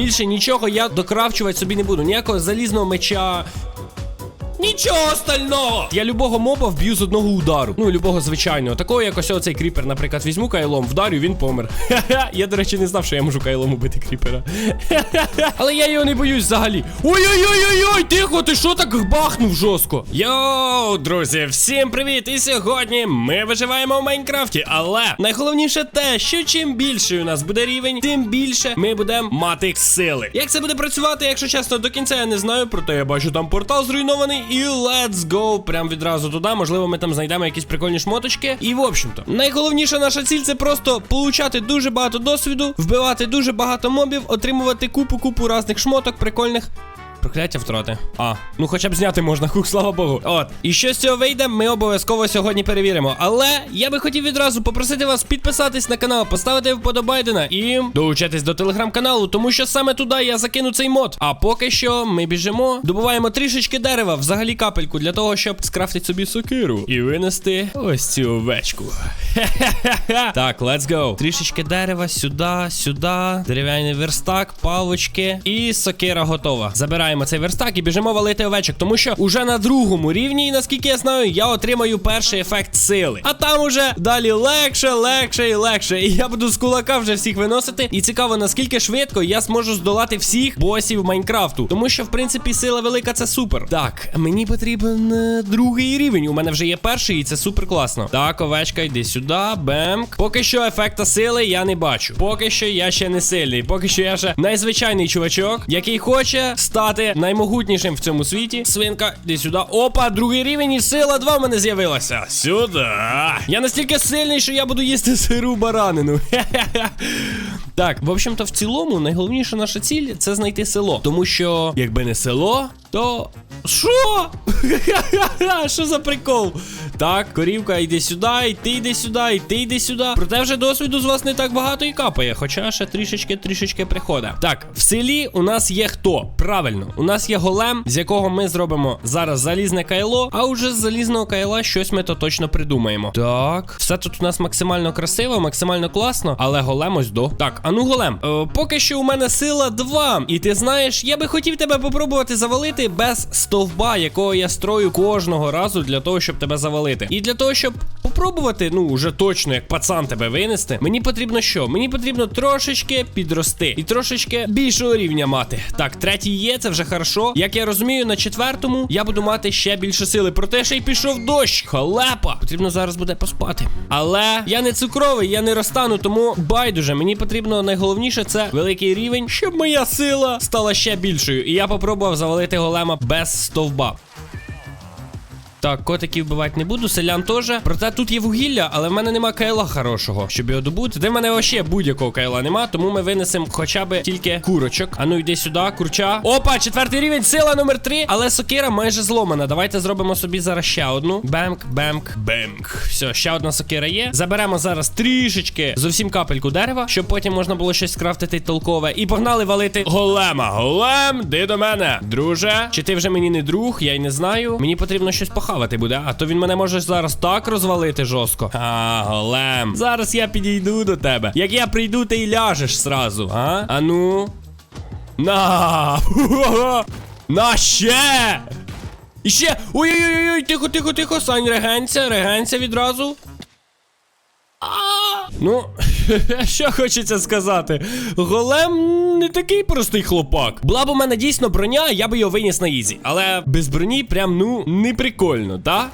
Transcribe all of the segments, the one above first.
Більше нічого я докравчувати собі не буду. Ніякого залізного меча. Нічого остального! Я любого моба вб'ю з одного удару. Ну, любого звичайного. Такого якось оцей кріпер, наприклад, візьму кайлом, вдарю, він помер. Я, до речі, не знав, що я можу кайлом убити кріпера. Але я його не боюсь взагалі. Ой-ой-ой-ой-ой! Тихо, ти що так бахнув жорстко? Йоу, друзі, всім привіт! І сьогодні ми виживаємо в Майнкрафті. Але найголовніше те, що чим більший у нас буде рівень, тим більше ми будемо мати сили. Як це буде працювати, якщо чесно, до кінця я не знаю, проте я бачу там портал зруйнований. І let's go прям відразу туди. Можливо, ми там знайдемо якісь прикольні шмоточки. І в общем-то, найголовніша наша ціль це просто получати дуже багато досвіду, вбивати дуже багато мобів, отримувати купу-купу разних шмоток, прикольних. Прокляття втрати. А, ну хоча б зняти можна, хух, слава Богу. От. І що з цього вийде, ми обов'язково сьогодні перевіримо. Але я би хотів відразу попросити вас підписатись на канал, поставити вподобайдена і долучатись до телеграм-каналу, тому що саме туди я закину цей мод. А поки що ми біжимо, добуваємо трішечки дерева, взагалі капельку, для того, щоб скрафтити собі сокиру і винести ось цю овечку. Хе-хе-хе. Так, let's go. Трішечки дерева, сюди, сюди. Дерев'яний верстак, палочки. І сокира готова. Забираємо цей верстак і біжимо валити овечок. Тому що уже на другому рівні, наскільки я знаю, я отримаю перший ефект сили. А там уже далі легше, легше і легше. І я буду з кулака вже всіх виносити. І цікаво, наскільки швидко я зможу здолати всіх босів Майнкрафту. Тому що, в принципі, сила велика це супер. Так, мені потрібен е, другий рівень. У мене вже є перший, і це супер класно. Так, овечка, йди сюди. Бемк. Поки що ефекта сили я не бачу. Поки що я ще не сильний. Поки що я ще найзвичайний чувачок, який хоче стати наймогутнішим в цьому світі. Свинка, йди сюди. Опа, другий рівень і сила 2 в мене з'явилася. Сюди. Я настільки сильний, що я буду їсти сиру баранину. Так, в общем-то, в цілому, найголовніша наша ціль це знайти село. Тому що, якби не село, то. Що? Що за прикол? Так, корівка, йди сюди, і ти йди сюди, і ти йди сюди. Проте вже досвіду з вас не так багато і капає, хоча ще трішечки трішечки приходить. Так, в селі у нас є хто? Правильно, у нас є голем, з якого ми зробимо зараз залізне кайло, а уже з залізного кайла щось ми то точно придумаємо. Так, все тут у нас максимально красиво, максимально класно, але голем ось до. Так, а ну голем. Е, поки що у мене сила 2. І ти знаєш, я би хотів тебе попробувати завалити без стовба, якого я строю кожного разу для того, щоб тебе завалити. І для того, щоб попробувати, ну вже точно, як пацан тебе винести, мені потрібно що? Мені потрібно трошечки підрости і трошечки більшого рівня мати. Так, третій є, це вже хорошо. Як я розумію, на четвертому я буду мати ще більше сили. Проте ще й пішов дощ. Халепа! Потрібно зараз буде поспати. Але я не цукровий, я не розтану, тому байдуже. Мені потрібно найголовніше це великий рівень, щоб моя сила стала ще більшою. І я попробував завалити голема без стовба. Так, котиків вбивати не буду, селян теж. Проте тут є вугілля, але в мене нема кайла хорошого, щоб його добути. Де в мене вообще будь-якого кайла нема, тому ми винесемо хоча б тільки курочок. А ну йди сюди, курча. Опа, четвертий рівень, сила номер 3 Але сокира майже зломана. Давайте зробимо собі зараз ще одну. Бемк, бемк, бемк. Все, ще одна сокира є. Заберемо зараз трішечки зовсім капельку дерева, щоб потім можна було щось скрафтити толкове. І погнали валити голема. Голем, ти до мене. Друже, чи ти вже мені не друг? Я й не знаю. Мені потрібно щось похавати буде, а то він мене може зараз так розвалити жорстко. А, голем. Зараз я підійду до тебе. Як я прийду, ти й ляжеш зразу, а? А ну. На! На ще! І ще! Ой-ой-ой, тихо, тихо, тихо, Сань, регенця, регенця відразу. А! Ну, що хочеться сказати. Голем не такий простий хлопак. Була б у мене дійсно броня, я би його виніс на ізі. Але без броні прям ну не прикольно, так?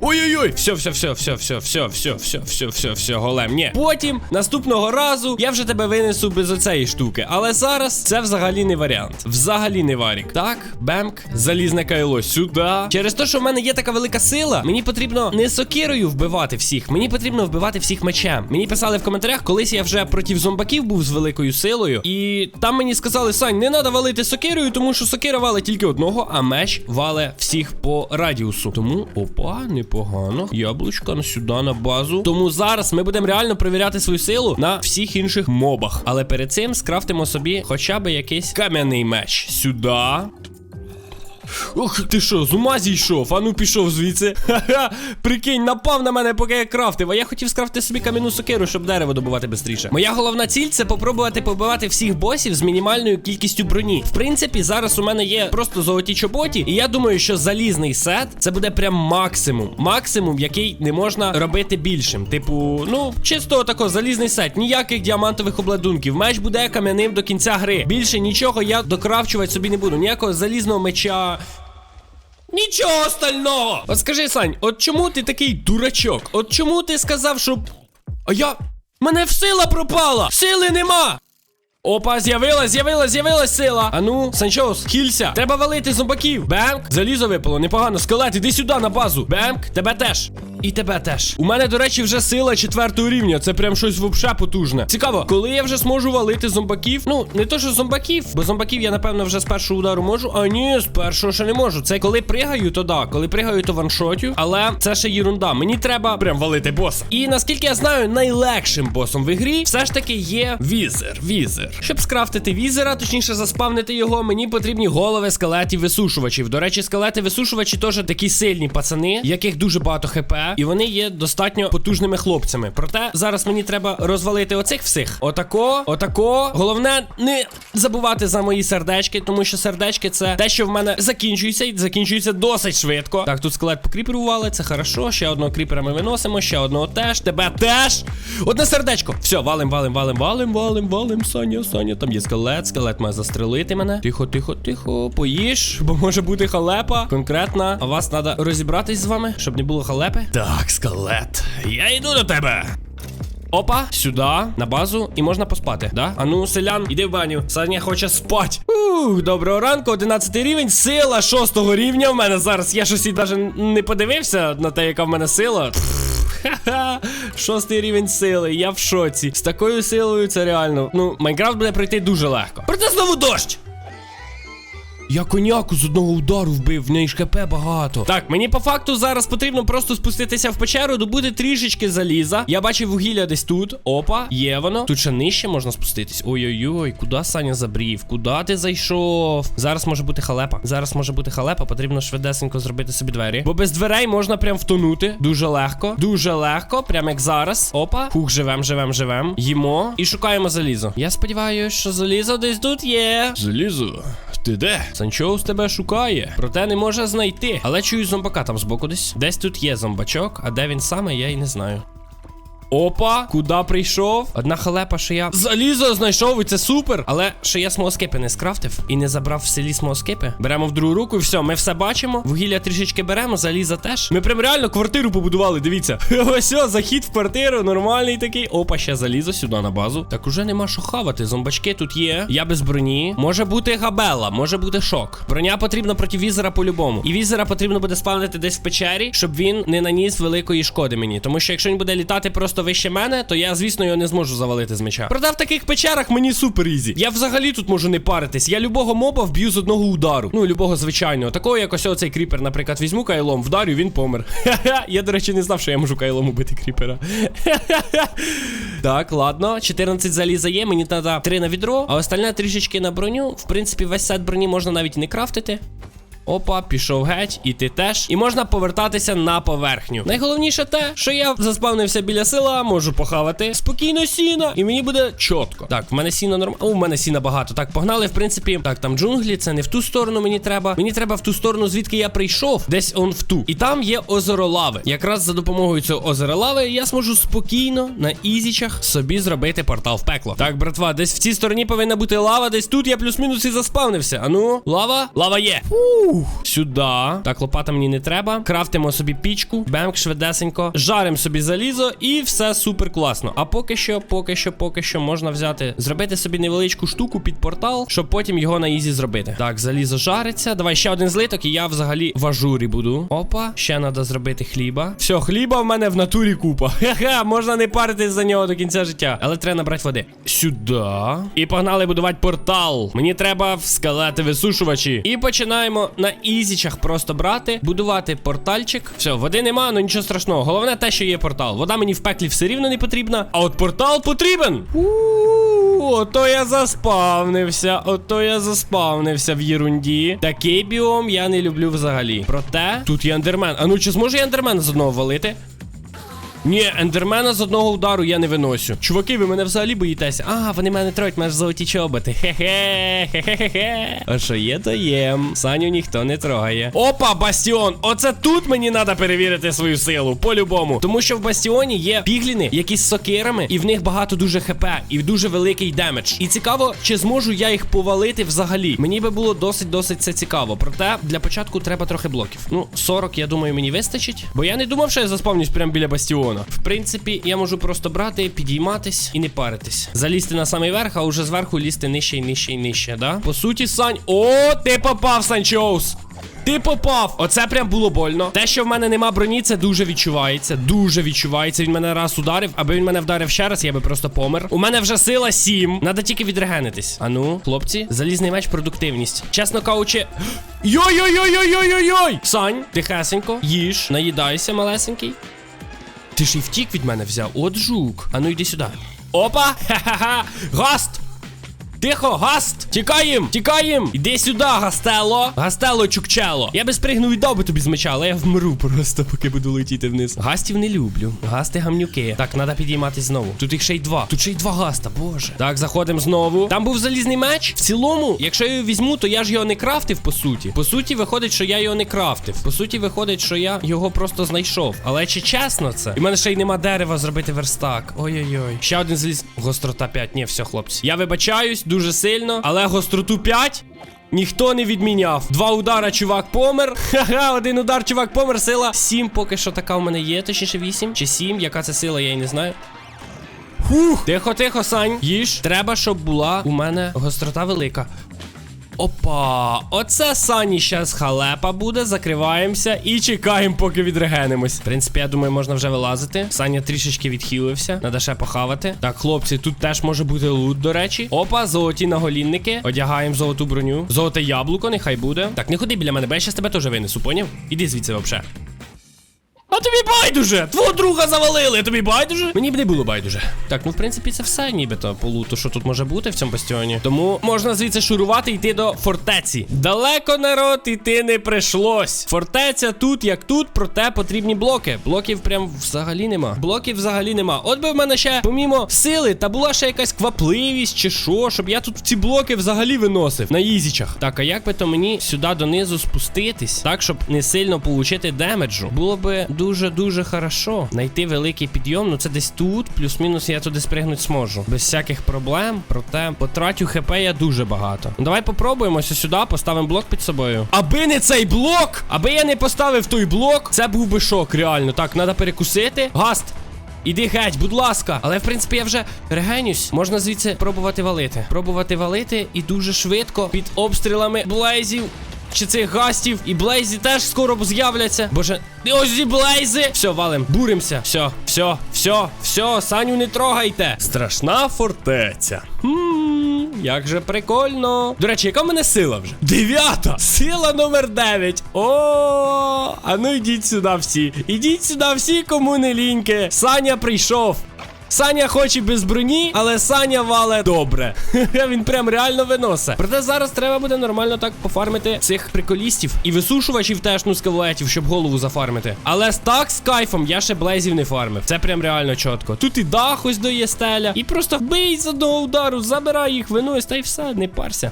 Ой-ой-ой, все, все, все, все, все, все, все, все, все, все, все, голем. Ні. Потім, наступного разу, я вже тебе винесу без оцеї штуки. Але зараз це взагалі не варіант. Взагалі не варік. Так, бемк, залізне кайло сюди. Через те, що в мене є така велика сила, мені потрібно не сокирою вбивати всіх, мені потрібно вбивати всіх мечем. Мені писали в коментарях, колись я вже проти зомбаків був з великою силою. І там мені сказали, Сань, не треба валити сокирою, тому що сокира валить тільки одного, а меч вале всіх по радіусу. Тому, опа, непогано. Яблучка сюди на базу. Тому зараз ми будемо реально перевіряти свою силу на всіх інших мобах. Але перед цим скрафтимо собі хоча б якийсь кам'яний меч. Сюди. Ох, ти що, з ума зійшов? А ну пішов звідси. Ха-ха. Прикинь, напав на мене, поки я крафтив. А я хотів скрафтити собі кам'яну сокиру, щоб дерево добувати швидше. Моя головна ціль це попробувати побивати всіх босів з мінімальною кількістю броні. В принципі, зараз у мене є просто золоті чоботі, і я думаю, що залізний сет це буде прям максимум. Максимум, який не можна робити більшим. Типу, ну, чисто тако, залізний сет, ніяких діамантових обладунків. Меч буде кам'яним до кінця гри. Більше нічого я докрафчувати собі не буду. Ніякого залізного меча. Нічого остального! От скажи, Сань, от чому ти такий дурачок? От чому ти сказав, що. А я. Мене в сила пропала! Сили нема! Опа, з'явилась, з'явилась, з'явилась сила. Ану, Санчоус, хілься. Треба валити зомбаків. Бемк, залізо випало, непогано. Скелет, іди сюди на базу. Бемк, тебе теж. І тебе теж. У мене, до речі, вже сила четвертого рівня. Це прям щось вообще потужне. Цікаво, коли я вже зможу валити зомбаків. Ну, не то, що зомбаків, бо зомбаків я, напевно, вже з першого удару можу. А ні, з першого ще не можу. Це коли пригаю, то да. Коли пригаю, то ваншотю. Але це ще єрунда. Мені треба прям валити боса. І наскільки я знаю, найлегшим босом в ігрі все ж таки є візер. Візер. Щоб скрафтити візера, точніше заспавнити його, мені потрібні голови скелетів висушувачів. До речі, скелети висушувачі теж такі сильні пацани, яких дуже багато хп, і вони є достатньо потужними хлопцями. Проте зараз мені треба розвалити оцих всіх. Отако, отако. Головне не забувати за мої сердечки, тому що сердечки це те, що в мене закінчується, і закінчується досить швидко. Так, тут скелет по це хорошо. Ще одного кріпера ми виносимо, ще одного теж. Тебе теж. Одне сердечко. Все, валим, валим, валим, валим, валим, валим. Саня, Саня, там є скелет. Скелет має застрелити мене. Тихо, тихо, тихо. Поїж, бо може бути халепа. Конкретна. А вас треба розібратись з вами, щоб не було халепи. Так, скелет. Я йду до тебе. Опа, сюди, на базу, і можна поспати, да? А ну, селян, іди в баню. Саня хоче спать. Ух, доброго ранку, 11 рівень, сила 6 рівня в мене зараз. Я щось і навіть не подивився на те, яка в мене сила. Ха-ха, шостий рівень сили, я в шоці. З такою силою це реально. Ну, Майнкрафт буде пройти дуже легко. Проте знову дощ! Я коняку з одного удару вбив, в неї ж ХП багато. Так, мені по факту зараз потрібно просто спуститися в печеру, добути трішечки заліза. Я бачив вугілля десь тут. Опа, є воно. Тут ще нижче можна спуститись. Ой-ой-ой, куди Саня забрів? Куди ти зайшов? Зараз може бути халепа. Зараз може бути халепа, потрібно швидесенько зробити собі двері. Бо без дверей можна прям втонути. Дуже легко. Дуже легко, прям як зараз. Опа. Хух, живем, живем, живем. Їмо і шукаємо залізо. Я сподіваюся, що залізо десь тут є. Залізо. Ти де? Санчоус тебе шукає, проте не може знайти. Але чую зомбака там збоку десь. Десь тут є зомбачок, а де він саме, я і не знаю. Опа, куди прийшов? Одна халепа, що я залізо знайшов, і це супер. Але що я смолоскипи не скрафтив і не забрав в селі смолоскипи. Беремо в другу руку, і все, ми все бачимо. Вугілля трішечки беремо, заліза теж. Ми прям реально квартиру побудували. Дивіться. Ось, захід в квартиру, нормальний такий. Опа, ще залізо сюди на базу. Так уже нема що хавати. Зомбачки тут є. Я без броні. Може бути габела, може бути шок. Броня потрібна проти візера по-любому. І візера потрібно буде спавнити десь в печері, щоб він не наніс великої шкоди мені. Тому що якщо він буде літати просто вище мене, то я, звісно, його не зможу завалити з меча. Проте в таких печерах мені супер ізі. Я взагалі тут можу не паритись. Я любого моба вб'ю з одного удару. Ну, любого звичайного. Такого якось оцей кріпер, наприклад, візьму кайлом, вдарю, він помер. Я, до речі, не знав, що я можу кайлом убити кріпера. Так, ладно. 14 заліза є, мені треба 3 на відро, а остальне трішечки на броню. В принципі, весь сет броні можна навіть не крафтити. Опа, пішов геть, і ти теж. І можна повертатися на поверхню. Найголовніше те, що я заспавнився біля села, можу похавати спокійно сіна, і мені буде чітко. Так, в мене сіна норм. О, у мене сіна багато. Так, погнали, в принципі. Так, там джунглі, це не в ту сторону мені треба. Мені треба в ту сторону, звідки я прийшов, десь он в ту. І там є озеро лави. Якраз за допомогою цього озера лави я зможу спокійно на ізічах собі зробити портал в пекло. Так, братва, десь в цій стороні повинна бути лава, десь тут я плюс-мінус і заспавнився. Ану, лава? Лава є. Ух, сюди. Так, лопата мені не треба. Крафтимо собі пічку, бемк швидесенько. Жаримо собі залізо, і все супер класно. А поки що, поки що, поки що можна взяти, зробити собі невеличку штуку під портал, щоб потім його на ізі зробити. Так, залізо жариться. Давай ще один злиток, і я взагалі в ажурі буду. Опа, ще треба зробити хліба. Все, хліба в мене в натурі купа. Ха-ха, можна не паритись за нього до кінця життя. Але треба набрати води. Сюди. І погнали будувати портал. Мені треба в скелети висушувачі. І починаємо на ізі ізічах просто брати, будувати портальчик. Все, води нема, ну нічого страшного. Головне те, що є портал. Вода мені в пеклі все рівно не потрібна. А от портал потрібен. Ото я заспавнився, ото я заспавнився в єрунді. Такий біом я не люблю взагалі. Проте тут є ендермен. А ну чи зможе я ендермена з одного валити? Ні, ендермена з одного удару я не виносю. Чуваки, ви мене взагалі боїтеся. А, вони мене троють, маєш золоті чоботи. Хе-хе, хе-хе-хе. А що є, то є. Саню ніхто не трогає. Опа, бастіон! Оце тут мені треба перевірити свою силу, по-любому. Тому що в бастіоні є пігліни, які з сокирами, і в них багато дуже хп, і дуже великий демедж. І цікаво, чи зможу я їх повалити взагалі. Мені би було досить-досить це цікаво. Проте для початку треба трохи блоків. Ну, 40, я думаю, мені вистачить. Бо я не думав, що я заспавнюсь прямо біля бастіона. В принципі, я можу просто брати, підійматись і не паритись. Залізти на самий верх, а вже зверху лізти нижче і нижче і нижче, да? По суті, Сань. О, ти попав, Санчоус! Ти попав! Оце прям було больно. Те, що в мене нема броні, це дуже відчувається. Дуже відчувається. Він мене раз ударив, аби він мене вдарив ще раз, я би просто помер. У мене вже сила 7. Надо тільки відрегенитись. А ну, хлопці, залізний меч, продуктивність. Чесно кажучи. Йой-йой-йой-йой-йой-йой! Сань, тихесенько, їж, наїдайся, малесенький. Ти ж і втік від мене взяв. От жук. А ну йди сюди. Опа! Ха-ха-ха! Гаст! Тихо, гаст! Тікаєм! Тікаєм! Іди сюди, гастело! Гастело чукчело! Я би спригнув і дав би тобі з меча, але я вмру просто, поки буду летіти вниз. Гастів не люблю. Гасти гамнюки. Так, треба підійматись знову. Тут їх ще й два. Тут ще й два гаста, боже. Так, заходимо знову. Там був залізний меч. В цілому, якщо я його візьму, то я ж його не крафтив, по суті. По суті, виходить, що я його не крафтив. По суті, виходить, що я його просто знайшов. Але чи чесно це? І в мене ще й нема дерева зробити верстак. Ой-ой-ой. Ще один заліз. Гострота 5. Ні, все, хлопці. Я вибачаюсь дуже сильно, але гостроту 5 Ніхто не відміняв. Два удара, чувак помер. Ха-ха, один удар, чувак помер. Сила 7 поки що така в мене є. Точніше 8 чи 7. Яка це сила, я і не знаю. Фух. Тихо, тихо, Сань. Їж. Треба, щоб була у мене гострота велика. Опа, оце Сані щас халепа буде. Закриваємося і чекаємо, поки відрегенимось. В принципі, я думаю, можна вже вилазити. Саня трішечки відхилився. Надо ще похавати. Так, хлопці, тут теж може бути лут, до речі. Опа, золоті наголінники. Одягаємо золоту броню. Золоте яблуко, нехай буде. Так, не ходи біля мене, бо я щас тебе теж винесу, поняв? Іди звідси взагалі. А тобі байдуже! Твого друга завалили, тобі байдуже? Мені б не було байдуже. Так, ну в принципі, це все нібито по луту, що тут може бути в цьому бастіоні. Тому можна звідси шурувати і йти до фортеці. Далеко народ іти не прийшлось. Фортеця тут, як тут, проте потрібні блоки. Блоків прям взагалі нема. Блоків взагалі нема. От би в мене ще, помімо сили, та була ще якась квапливість чи що, щоб я тут ці блоки взагалі виносив на ізічах. Так, а як би то мені сюди донизу спуститись, так, щоб не сильно получити демеджу? Було би дуже-дуже хорошо. Найти великий підйом, ну це десь тут, плюс-мінус я туди спригнути зможу. Без всяких проблем. Проте потратю хп я дуже багато. Ну давай попробуємо сюди, поставимо блок під собою. Аби не цей блок, аби я не поставив той блок, це був би шок, реально. Так, треба перекусити. Гаст. Іди геть, будь ласка. Але в принципі я вже регенюсь. Можна звідси пробувати валити. Пробувати валити і дуже швидко під обстрілами блейзів. Чи цих гастів і блейзі теж скоро з'являться. Боже, ось ці блейзи. Все, валим, буримося. Все, все, все, все, Саню не трогайте. Страшна фортеця. Хм, як же прикольно. До речі, яка в мене сила вже? Дев'ята! Сила номер 9. О, а ну йдіть сюди всі. Ідіть сюди всі, кому не ліньки. Саня прийшов. Саня хоче без броні, але Саня вале добре. Він прям реально виносить. Проте зараз треба буде нормально так пофармити цих приколістів і висушувачів теж ну скелетів, щоб голову зафармити. Але так з кайфом я ще блейзів не фармив. Це прям реально чітко. Тут і дах ось доє стеля. І просто бий з одного удару, забирай їх, винось, та й все, не парся.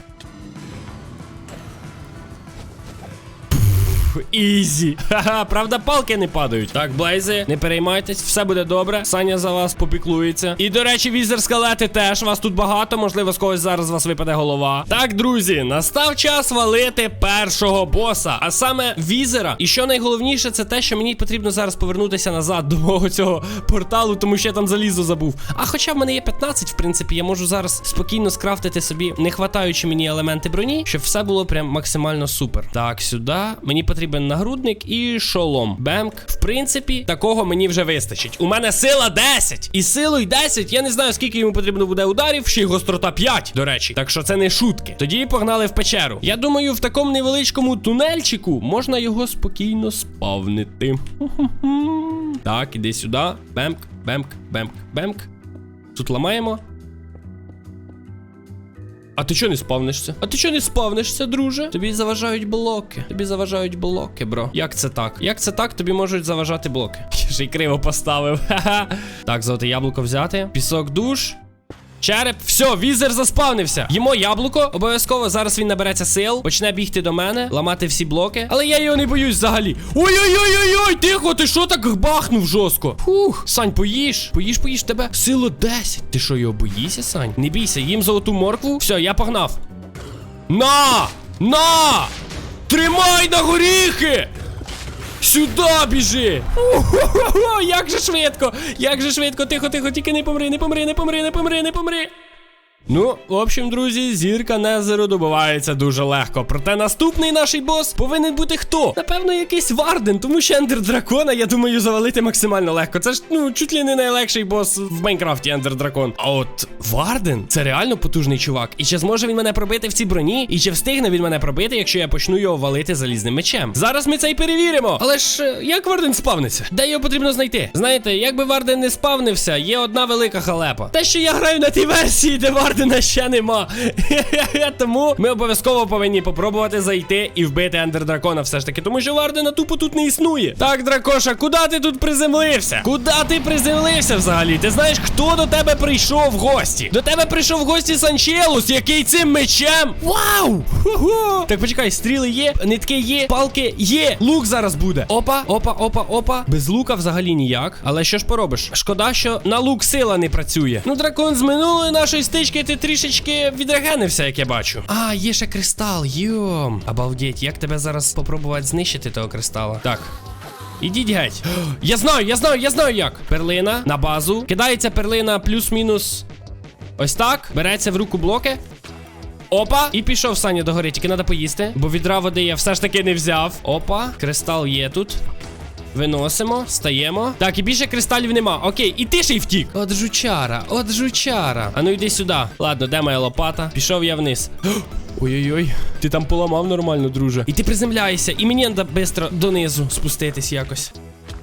Ізі. Ха-ха, правда, палки не падають. Так, блейзи, не переймайтесь, все буде добре. Саня за вас попіклується. І, до речі, візер скелети теж. Вас тут багато. Можливо, з когось зараз вас випаде голова. Так, друзі, настав час валити першого боса, а саме візера. І що найголовніше, це те, що мені потрібно зараз повернутися назад до мого цього порталу, тому що я там залізо забув. А хоча в мене є 15, в принципі, я можу зараз спокійно скрафтити собі, не хватаючи мені елементи броні, щоб все було прям максимально супер. Так, сюди. Мені потрібно потрібен нагрудник і шолом. Бемк. В принципі, такого мені вже вистачить. У мене сила 10. І силою 10, я не знаю, скільки йому потрібно буде ударів, ще й гострота 5, до речі. Так що це не шутки. Тоді погнали в печеру. Я думаю, в такому невеличкому тунельчику можна його спокійно спавнити. Так, іди сюди. Бемк, бемк, бемк, бемк. Тут ламаємо. А ти чого не спавнишся? А ти чого не спавнишся, друже? Тобі заважають блоки. Тобі заважають блоки, бро. Як це так? Як це так? Тобі можуть заважати блоки. Я ще й криво поставив. Так, золоте яблуко взяти. Пісок душ. Череп, все, візер заспавнився. Їмо яблуко. Обов'язково зараз він набереться сил, почне бігти до мене, ламати всі блоки. Але я його не боюсь взагалі. Ой-ой-ой-ой-ой, тихо, ти що так бахнув жорстко? Фух, Сань, поїж, поїж, поїж тебе. Сила 10. Ти що його боїшся, Сань? Не бійся, їм золоту моркву. Все, я погнав. На! На! Тримай на горіхи! Сюди біжи! О, як же швидко! Як же швидко, тихо, тихо, тільки не помри, не помри, не помри, не помри, не помри. Ну, в общем, друзі, зірка Незеру добувається дуже легко. Проте наступний наш бос повинен бути хто? Напевно, якийсь Варден, тому що Ендер Дракона, я думаю, завалити максимально легко. Це ж ну чуть ли не найлегший бос в Майнкрафті Ендер Дракон. А от Варден це реально потужний чувак. І чи зможе він мене пробити в цій броні? І чи встигне він мене пробити, якщо я почну його валити залізним мечем? Зараз ми це й перевіримо. Але ж е, як Варден спавниться? Де його потрібно знайти? Знаєте, якби Варден не спавнився, є одна велика халепа. Те, що я граю на тій версії, де Вардена ще нема. Тому ми обов'язково повинні попробувати зайти і вбити Ендер Дракона все ж таки, тому що Вардена тупо тут не існує. Так, дракоша, куди ти тут приземлився? Куди ти приземлився взагалі? Ти знаєш, хто до тебе прийшов в гості? До тебе прийшов в гості Санчелус, який цим мечем. Вау! Ху-ху! Так почекай, стріли є, нитки є, палки є. Лук зараз буде. Опа, опа, опа, опа. Без лука взагалі ніяк. Але що ж поробиш? Шкода, що на лук сила не працює. Ну, дракон, з минулої нашої стички ти трішечки відрегенився, як я бачу. А, є ще кристал, йом. Обалдеть, як тебе зараз попробувати знищити того кристала? Так. Ідіть геть. Я знаю, я знаю, я знаю як. Перлина на базу. Кидається перлина плюс-мінус. Ось так. Береться в руку блоки. Опа, і пішов Саня догори, тільки треба поїсти. Бо відра води я все ж таки не взяв. Опа, кристал є тут. Виносимо, стаємо. Так, і більше кристалів нема. Окей, і ти ще й втік. От жучара, от жучара. А ну йди сюди. Ладно, де моя лопата? Пішов я вниз. Ой-ой-ой, ти там поламав нормально, друже. І ти приземляєшся, і мені треба швидко донизу спуститись якось.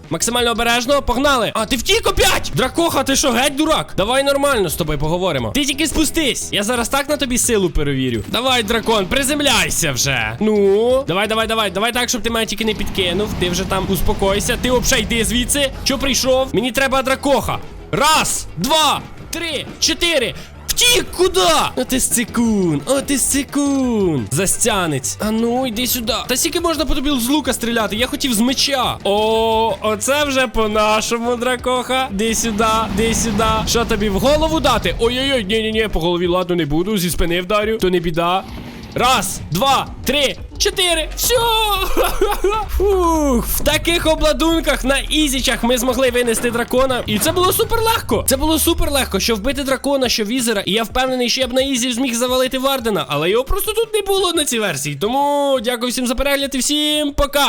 Максимально обережно, погнали! А, ти втік опять! Дракоха, ти що, геть дурак? Давай нормально з тобою поговоримо. Ти тільки спустись. Я зараз так на тобі силу перевірю. Давай, дракон, приземляйся вже. Ну, давай, давай, давай, давай так, щоб ти мене тільки не підкинув. Ти вже там успокойся. Ти взагалі йди звідси. Що прийшов? Мені треба дракоха. Раз, два, три, чотири. Втік, куди? О, ти сцикун, о, ти сцикун. Застянець. А ну, йди сюди. Та скільки можна по тобі з лука стріляти? Я хотів з меча. О, оце вже по-нашому, дракоха. Ди сюди, ди сюди. Що тобі в голову дати? Ой-ой-ой, ні-ні-ні, по голові, ладно, не буду. Зі спини вдарю, то не біда. Раз, два, три, чотири. Все! Фух, в таких обладунках на ізічах ми змогли винести дракона. І це було супер легко. Це було супер легко, що вбити дракона, що візера. І я впевнений, що я б на ізі зміг завалити Вардена, але його просто тут не було на цій версії. Тому дякую всім за перегляд і всім пока.